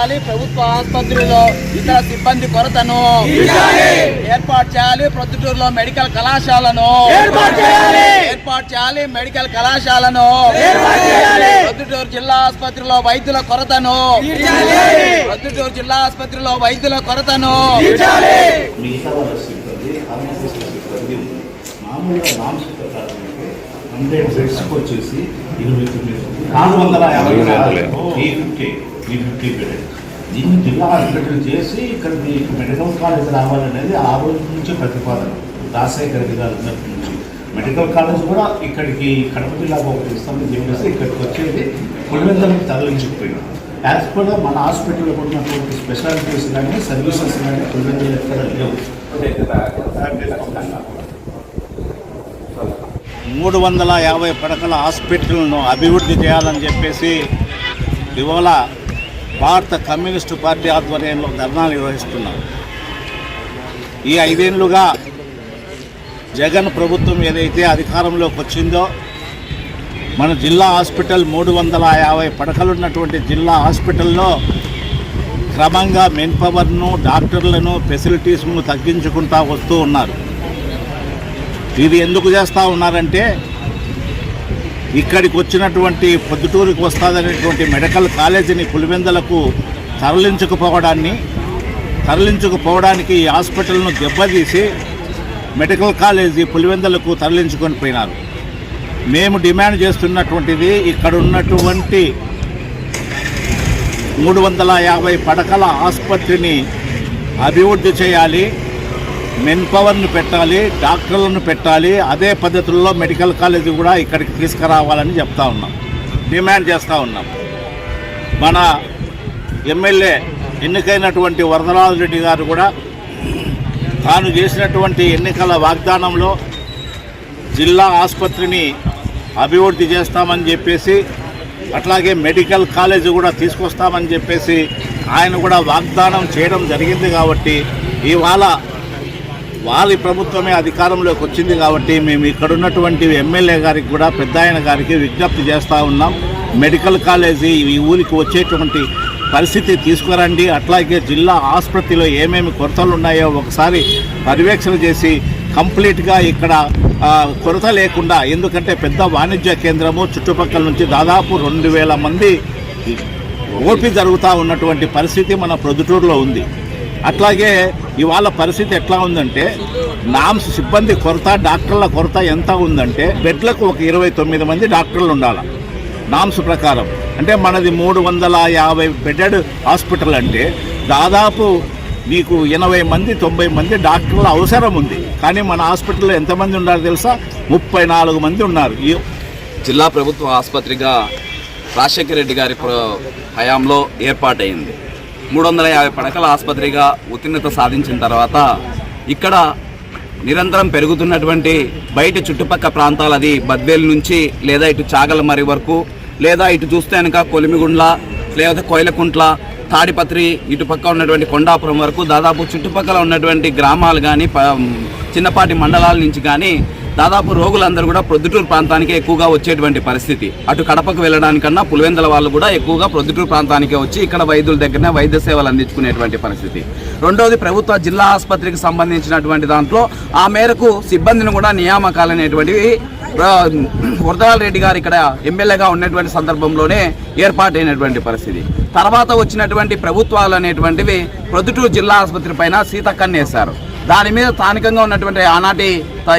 చేయాలి ప్రభుత్వ ఆసుపత్రిలో ఇతర సిబ్బంది కొరతను. ఏర్పాటు చేయాలి ప్రొద్దుటూరులో మెడికల్ కళాశాలను. ఏర్పాటు చేయాలి. మెడికల్ కళాశాలను. ప్రొద్దుటూరు జిల్లా ఆసుపత్రిలో వైద్యుల కొరతను. ప్రొద్దుటూరు జిల్లా ఆసుపత్రిలో వైద్యుల కొరతను. హండ్రెడ్ బెడ్స్కి వచ్చేసి ఇరవై తొమ్మిది నాలుగు వందల యాభై ఈ ఫిఫ్టీ ఈ ఫిఫ్టీ బెడ్ దీన్ని జిల్లా హాస్పిటల్ చేసి ఇక్కడ మీకు మెడికల్ కాలేజ్ రావాలనేది ఆ రోజు నుంచి ప్రతిపాదన. రాజశేఖర రెడ్డి గారి నుంచి. మెడికల్ కాలేజ్ కూడా ఇక్కడికి కడప జిల్లాకు ఒకటి ఇస్తామని చెప్పేసి ఇక్కడికి వచ్చేది పులివెందులకు తరలించిపోయినాం. యాజ్ పర్ మన హాస్పిటల్లో ఉన్నటువంటి స్పెషాలిటీస్ కానీ సర్వీసెస్ కానీ పులివెందులు ఎక్కడ లేవు. మూడు వందల యాభై పడకల హాస్పిటల్ను అభివృద్ధి చేయాలని చెప్పేసి ఇవాళ భారత కమ్యూనిస్టు పార్టీ ఆధ్వర్యంలో ధర్నా నిర్వహిస్తున్నాం. ఈ ఐదేళ్ళుగా జగన్ ప్రభుత్వం ఏదైతే అధికారంలోకి వచ్చిందో మన జిల్లా హాస్పిటల్ మూడు వందల యాభై పడకలున్నటువంటి జిల్లా హాస్పిటల్లో క్రమంగా మెన్ పవర్ను డాక్టర్లను ఫెసిలిటీస్ను తగ్గించుకుంటా వస్తూ ఉన్నారు. ఇది ఎందుకు చేస్తూ ఉన్నారంటే ఇక్కడికి వచ్చినటువంటి పొద్దుటూరుకు వస్తుందనేటువంటి మెడికల్ కాలేజీని పులివెందలకు తరలించకపోవడాన్ని తరలించకపోవడానికి ఈ హాస్పిటల్ను దెబ్బతీసి మెడికల్ కాలేజీ పులివెందలకు తరలించుకొని పోయినారు. మేము డిమాండ్ చేస్తున్నటువంటిది ఇక్కడ ఉన్నటువంటి మూడు వందల యాభై పడకల ఆసుపత్రిని అభివృద్ధి చేయాలి. మెన్ పవర్ను పెట్టాలి డాక్టర్లను పెట్టాలి అదే పద్ధతుల్లో మెడికల్ కాలేజీ కూడా ఇక్కడికి తీసుకురావాలని చెప్తా ఉన్నాం. డిమాండ్ చేస్తూ ఉన్నాం. మన ఎమ్మెల్యే ఎన్నికైనటువంటి వరదరాజు రెడ్డి గారు కూడా తాను చేసినటువంటి ఎన్నికల వాగ్దానంలో జిల్లా ఆసుపత్రిని అభివృద్ధి చేస్తామని చెప్పేసి అట్లాగే మెడికల్ కాలేజ్ కూడా తీసుకొస్తామని చెప్పేసి ఆయన కూడా వాగ్దానం చేయడం జరిగింది కాబట్టి ఇవాళ వారి ప్రభుత్వమే అధికారంలోకి వచ్చింది కాబట్టి మేము ఇక్కడ ఉన్నటువంటి ఎమ్మెల్యే గారికి కూడా పెద్ద ఆయన గారికి విజ్ఞప్తి చేస్తూ ఉన్నాం. మెడికల్ కాలేజీ ఈ ఊరికి వచ్చేటువంటి పరిస్థితి తీసుకురండి. అట్లాగే జిల్లా ఆసుపత్రిలో ఏమేమి కొరతలు ఉన్నాయో ఒకసారి పర్యవేక్షణ చేసి కంప్లీట్గా ఇక్కడ కొరత లేకుండా ఎందుకంటే పెద్ద వాణిజ్య కేంద్రము చుట్టుపక్కల నుంచి దాదాపు రెండు వేల మంది ఓపి జరుగుతూ ఉన్నటువంటి పరిస్థితి మన ప్రొద్దుటూరులో ఉంది. అట్లాగే ఇవాళ పరిస్థితి ఎట్లా ఉందంటే నామ్స్ సిబ్బంది కొరత డాక్టర్ల కొరత ఎంత ఉందంటే బెడ్లకు ఒక ఇరవై తొమ్మిది మంది డాక్టర్లు ఉండాలి? నామ్స్ ప్రకారం. అంటే మనది మూడు వందల యాభై బెడెడ్ హాస్పిటల్ అంటే దాదాపు మీకు ఎనభై మంది తొంభై మంది డాక్టర్ల అవసరం ఉంది. కానీ మన హాస్పిటల్లో ఎంతమంది ఉన్నారు తెలుసా? ముప్పై నాలుగు మంది ఉన్నారు. ఈ జిల్లా ప్రభుత్వ ఆసుపత్రిగా రాజశేఖర రెడ్డి గారి హయాంలో ఏర్పాటైంది. మూడు వందల యాభై పడకల ఆసుపత్రిగా ఉత్తీర్ణత సాధించిన తర్వాత ఇక్కడ నిరంతరం పెరుగుతున్నటువంటి బయట చుట్టుపక్క ప్రాంతాలది బద్వేలు నుంచి లేదా ఇటు చాగలమరి వరకు లేదా ఇటు చూస్తే కనుక కొలిమిగుండ్ల లేదా కోయిలకుంట్ల తాడిపత్రి ఇటుపక్క ఉన్నటువంటి కొండాపురం వరకు దాదాపు చుట్టుపక్కల ఉన్నటువంటి గ్రామాలు కానీ చిన్నపాటి మండలాల నుంచి కానీ దాదాపు రోగులందరూ కూడా ప్రొద్దుటూరు ప్రాంతానికి ఎక్కువగా వచ్చేటువంటి పరిస్థితి. అటు కడపకు వెళ్ళడానికన్నా పులివెందల వాళ్ళు కూడా ఎక్కువగా ప్రొద్దుటూరు ప్రాంతానికే వచ్చి ఇక్కడ వైద్యుల దగ్గరనే వైద్య సేవలు అందించుకునేటువంటి పరిస్థితి. రెండవది ప్రభుత్వ జిల్లా ఆసుపత్రికి సంబంధించినటువంటి దాంట్లో ఆ మేరకు సిబ్బందిని కూడా నియామకాలు అనేటువంటివి రెడ్డి గారు ఇక్కడ ఎమ్మెల్యేగా ఉన్నటువంటి సందర్భంలోనే ఏర్పాటైనటువంటి పరిస్థితి. తర్వాత వచ్చినటువంటి ప్రభుత్వాలు అనేటువంటివి ప్రొద్దుటూరు జిల్లా ఆసుపత్రి పైన సీతక్కన్నేశారు దాని మీద స్థానికంగా ఉన్నటువంటి ఆనాటి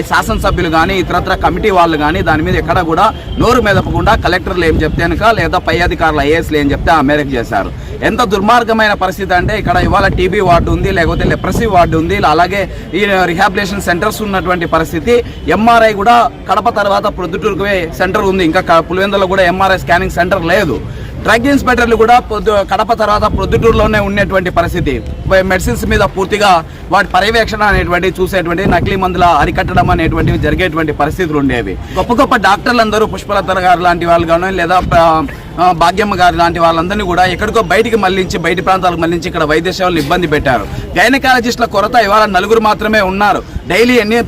శాసనసభ్యులు కానీ ఇతరత్ర కమిటీ వాళ్ళు కానీ దాని మీద ఎక్కడ కూడా నోరు మెదపకుండా కలెక్టర్లు ఏం చెప్తే కనుక లేదా పై అధికారులు ఐఏఎస్లు ఏం చెప్తే ఆ మేరకు చేశారు. ఎంత దుర్మార్గమైన పరిస్థితి అంటే ఇక్కడ ఇవాళ టీబీ వార్డు ఉంది లేకపోతే లెప్రసీ వార్డు ఉంది అలాగే ఈ రిహాబిలేషన్ సెంటర్స్ ఉన్నటువంటి పరిస్థితి. ఎంఆర్ఐ కూడా కడప తర్వాత ప్రొద్దుటూరుకు సెంటర్ ఉంది. ఇంకా పులివెందులో కూడా ఎంఆర్ఐ స్కానింగ్ సెంటర్ లేదు. డ్రగ్ ఇన్స్పెక్టర్లు కూడా పొద్దు కడప తర్వాత ప్రొద్దుటూరులోనే ఉన్నటువంటి పరిస్థితి. మెడిసిన్స్ మీద పూర్తిగా వాటి పర్యవేక్షణ అనేటువంటి చూసేటువంటి నకిలీ మందుల అరికట్టడం అనేటువంటివి జరిగేటువంటి పరిస్థితులు ఉండేవి. గొప్ప గొప్ప డాక్టర్లు అందరూ పుష్పలత గారు లాంటి వాళ్ళు కానీ లేదా భాగ్యమ్మ గారు లాంటి వాళ్ళందరినీ కూడా ఎక్కడికో బయటికి మళ్ళించి బయట ప్రాంతాలకు మళ్ళించి ఇక్కడ వైద్య సేవలు ఇబ్బంది పెట్టారు. గైనకాలజిస్టుల కొరత ఇవాళ నలుగురు మాత్రమే ఉన్నారు. డైలీ ఎన్ని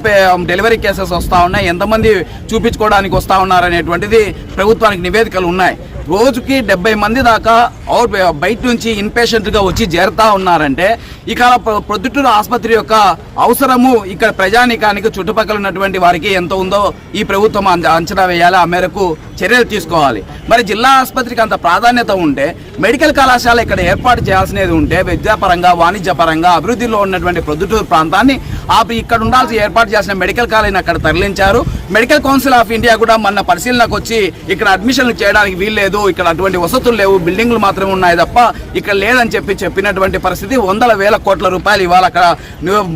డెలివరీ కేసెస్ వస్తూ ఉన్నాయి ఎంతమంది చూపించుకోవడానికి వస్తూ ఉన్నారు అనేటువంటిది ప్రభుత్వానికి నివేదికలు ఉన్నాయి. రోజుకి డెబ్బై మంది దాకా అవుట్ బయట నుంచి ఇన్పేషెంట్గా వచ్చి చేరుతా ఉన్నారంటే ఇక ప్ర- ప్రొద్దుటూరు ఆసుపత్రి యొక్క అవసరము ఇక్కడ ప్రజానికానికి చుట్టుపక్కల ఉన్నటువంటి వారికి ఎంత ఉందో ఈ ప్రభుత్వం అంచ- అంచనా వేయాలి. ఆ మేరకు చర్యలు తీసుకోవాలి. మరి జిల్లా ఆసుపత్రికి అంత ప్రాధాన్యత ఉంటే మెడికల్ కళాశాల ఇక్కడ ఏర్పాటు చేయాల్సినది ఉంటే విద్యాపరంగా వాణిజ్యపరంగా అభివృద్ధిలో ఉన్నటువంటి ప్రొద్దుటూరు ప్రాంతాన్ని ఆపి ఇక్కడ ఉండాల్సి ఏర్పాటు చేసిన మెడికల్ కాలేజీని అక్కడ తరలించారు. మెడికల్ కౌన్సిల్ ఆఫ్ ఇండియా కూడా మన పరిశీలనకు వచ్చి ఇక్కడ అడ్మిషన్లు చేయడానికి వీల్లేదు ఇక్కడ అటువంటి వసతులు లేవు బిల్డింగ్లు మాత్రమే ఉన్నాయి తప్ప ఇక్కడ లేదని చెప్పి చెప్పినటువంటి పరిస్థితి వందల వేల కోట్ల రూపాయలు ఇవాళ అక్కడ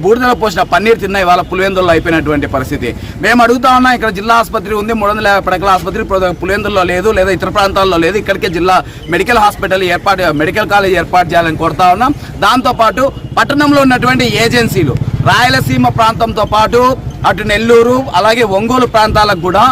బూడిదల పోసిన పన్నీర్ తిన్న ఇవాళ పులివెందుల్లో అయిపోయినటువంటి పరిస్థితి. మేము అడుగుతా ఉన్నాం ఇక్కడ జిల్లా ఆసుపత్రి ఉంది మూడు వందల యాభై పడకల ఆసుపత్రి పులివెందుల్లో లేదు లేదా ఇతర ప్రాంతాల్లో లేదు. ఇక్కడికే జిల్లా మెడికల్ హాస్పిటల్ ఏర్పాటు మెడికల్ కాలేజ్ ఏర్పాటు చేయాలని కోరుతా ఉన్నాం. దాంతోపాటు పట్టణంలో ఉన్నటువంటి ఏజెన్సీలు రాయలసీమ ప్రాంతంతో పాటు అటు నెల్లూరు అలాగే ఒంగోలు ప్రాంతాలకు కూడా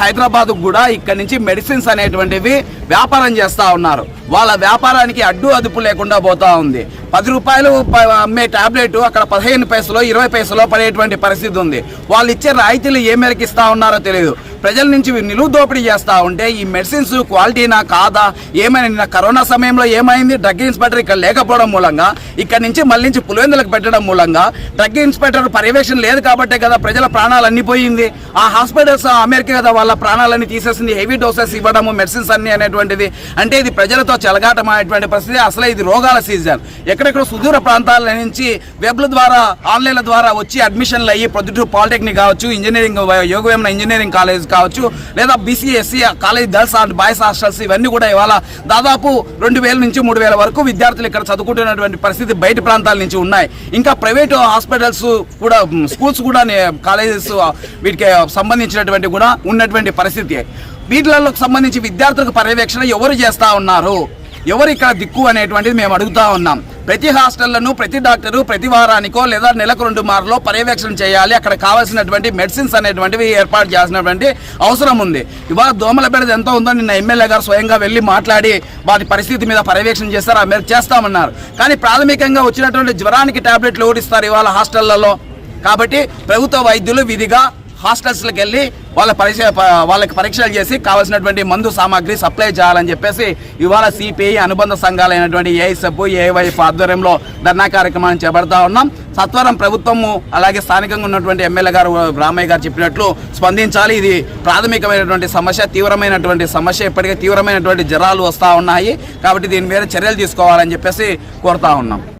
హైదరాబాద్కు కూడా ఇక్కడ నుంచి మెడిసిన్స్ అనేటువంటివి వ్యాపారం చేస్తూ ఉన్నారు. వాళ్ళ వ్యాపారానికి అడ్డు అదుపు లేకుండా పోతా ఉంది. పది రూపాయలు ప- అమ్మే టాబ్లెట్ అక్కడ పదిహేను పైసలో ఇరవై పైసలో పడేటువంటి పరిస్థితి ఉంది. వాళ్ళు ఇచ్చే రాయితీలు ఏ మేరకు ఇస్తా ఉన్నారో తెలియదు. ప్రజల నుంచి నిలువు దోపిడీ చేస్తూ ఉంటే ఈ మెడిసిన్స్ క్వాలిటీనా కాదా? ఏమైనా నిన్న కరోనా సమయంలో ఏమైంది? డ్రగ్ ఇన్స్పెక్టర్ ఇక్కడ లేకపోవడం మూలంగా ఇక్కడ నుంచి మళ్ళీ నుంచి పులివెందులకు పెట్టడం మూలంగా డ్రగ్ ఇన్స్పెక్టర్ పర్యవేక్షణ లేదు కాబట్టే కదా ప్రజల ప్రాణాలు అన్ని పోయింది. ఆ హాస్పిటల్స్ అమెరికా కదా వాళ్ళ ప్రాణాలన్నీ తీసేసింది. హెవీ డోసెస్ ఇవ్వడము మెడిసిన్స్ అన్ని అనేటువంటిది అంటే ఇది ప్రజలతో చెలగాటమైనటువంటి పరిస్థితి. అసలు ఇది రోగాల సీజన్. ఎక్కడెక్కడ సుదూర ప్రాంతాల నుంచి వెబ్ల ద్వారా ఆన్లైన్ల ద్వారా వచ్చి అడ్మిషన్లు అయ్యి ప్రొద్దుటూరు పాలిటెక్నిక్ కావచ్చు ఇంజనీరింగ్ యోగవేమన ఇంజనీరింగ్ కాలేజ్ కావచ్చు లేదా BCSC college girls and boys hostels ఇవన్నీ కూడా ఇవాళ దాదాపు రెండు వేల నుంచి మూడు వేల వరకు విద్యార్థులు ఇక్కడ చదువుకుంటున్నటువంటి పరిస్థితి బయట ప్రాంతాల నుంచి ఉన్నాయి. ఇంకా ప్రైవేట్ హాస్పిటల్స్ కూడా స్కూల్స్ కూడా కాలేజెస్ వీటికి సంబంధించినటువంటి కూడా ఉన్నటువంటి పరిస్థితి. వీటిలకు సంబంధించి విద్యార్థులకు పర్యవేక్షణ ఎవరు చేస్తూ ఉన్నారు? ఎవరు ఇక్కడ దిక్కు అనేటువంటిది మేము అడుగుతా ఉన్నాం. ప్రతి హాస్టల్లను ప్రతి డాక్టరు ప్రతి వారానికో లేదా నెలకు రెండు మార్లో పర్యవేక్షణ చేయాలి. అక్కడ కావాల్సినటువంటి మెడిసిన్స్ అనేటువంటివి ఏర్పాటు చేసినటువంటి అవసరం ఉంది. ఇవాళ దోమల బెడద ఎంత ఉందో నిన్న ఎమ్మెల్యే గారు స్వయంగా వెళ్ళి మాట్లాడి వాటి పరిస్థితి మీద పర్యవేక్షణ చేస్తారు ఆ మేరకు చేస్తామన్నారు. కానీ ప్రాథమికంగా వచ్చినటువంటి జ్వరానికి టాబ్లెట్లు ఓడిస్తారు ఇవాళ హాస్టళ్ళలో కాబట్టి ప్రభుత్వ వైద్యులు విధిగా హాస్టల్స్కి వెళ్ళి వాళ్ళ పరీక్ష వాళ్ళకి పరీక్షలు చేసి కావాల్సినటువంటి మందు సామాగ్రి సప్లై చేయాలని చెప్పేసి ఇవాళ సిపిఐ అనుబంధ సంఘాలైనటువంటి ఏఐసబ్ ఏవైఎఫ్ ఆధ్వర్యంలో ధర్నా కార్యక్రమాన్ని చేపడతా ఉన్నాం. సత్వరం ప్రభుత్వము అలాగే స్థానికంగా ఉన్నటువంటి ఎమ్మెల్యే గారు రామయ్య గారు చెప్పినట్లు స్పందించాలి. ఇది ప్రాథమికమైనటువంటి సమస్య తీవ్రమైనటువంటి సమస్య. ఇప్పటికే తీవ్రమైనటువంటి జ్వరాలు వస్తూ ఉన్నాయి. కాబట్టి దీని మీద చర్యలు తీసుకోవాలని చెప్పేసి కోరుతా ఉన్నాం.